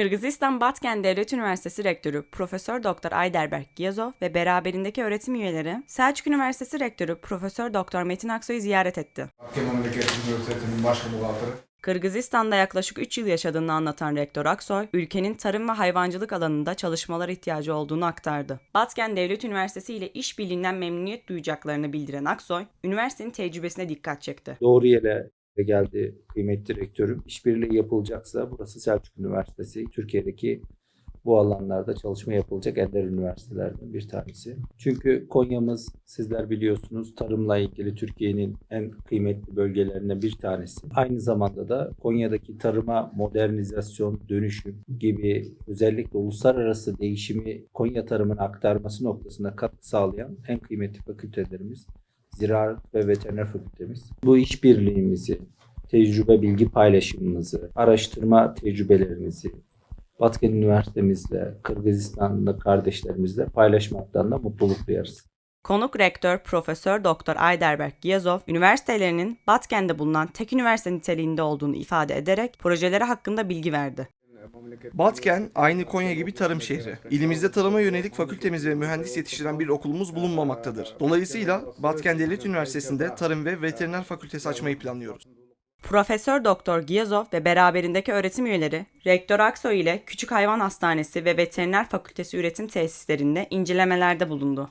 Kırgızistan Batken Devlet Üniversitesi Rektörü Profesör Doktor Ayderberk Giyazov ve beraberindeki öğretim üyeleri Selçuk Üniversitesi Rektörü Profesör Doktor Metin Aksoy'u ziyaret etti. Akkem Memleket Üniversitesi'nin başka muhatırı. Kırgızistan'da yaklaşık 3 yıl yaşadığını anlatan Rektör Aksoy, ülkenin tarım ve hayvancılık alanında çalışmalara ihtiyacı olduğunu aktardı. Batken Devlet Üniversitesi ile işbirliğinden memnuniyet duyacaklarını bildiren Aksoy, üniversitenin tecrübesine dikkat çekti. doğru yere geldi kıymetli rektörüm. İşbirliği yapılacaksa burası Selçuk Üniversitesi. Türkiye'deki bu alanlarda çalışma yapılacak ender üniversitelerden bir tanesi. Çünkü Konya'mız sizler biliyorsunuz tarımla ilgili Türkiye'nin en kıymetli bölgelerinden bir tanesi. Aynı zamanda da Konya'daki tarıma modernizasyon, dönüşüm gibi özellikle uluslararası değişimi Konya tarımına aktarması noktasında katkı sağlayan en kıymetli fakültelerimiz Ziraat ve Veteriner Fakültemiz. Bu işbirliğimizi, tecrübe bilgi paylaşımımızı, araştırma tecrübelerimizi Batken Üniversitemizle, Kırgızistan'da kardeşlerimizle paylaşmaktan da mutluluk duyarız. Konuk rektör Profesör Doktor Ayderberk Giyazov, üniversitelerinin Batken'de bulunan tek üniversite niteliğinde olduğunu ifade ederek projeleri hakkında bilgi verdi. Batken aynı Konya gibi tarım şehri. İlimizde tarıma yönelik fakültemiz ve mühendis yetiştiren bir okulumuz bulunmamaktadır. Dolayısıyla Batken Devlet Üniversitesi'nde tarım ve veteriner fakültesi açmayı planlıyoruz. Profesör Doktor Giyazov ve beraberindeki öğretim üyeleri, Rektör Aksoy ile Küçük Hayvan Hastanesi ve Veteriner Fakültesi üretim tesislerinde incelemelerde bulundu.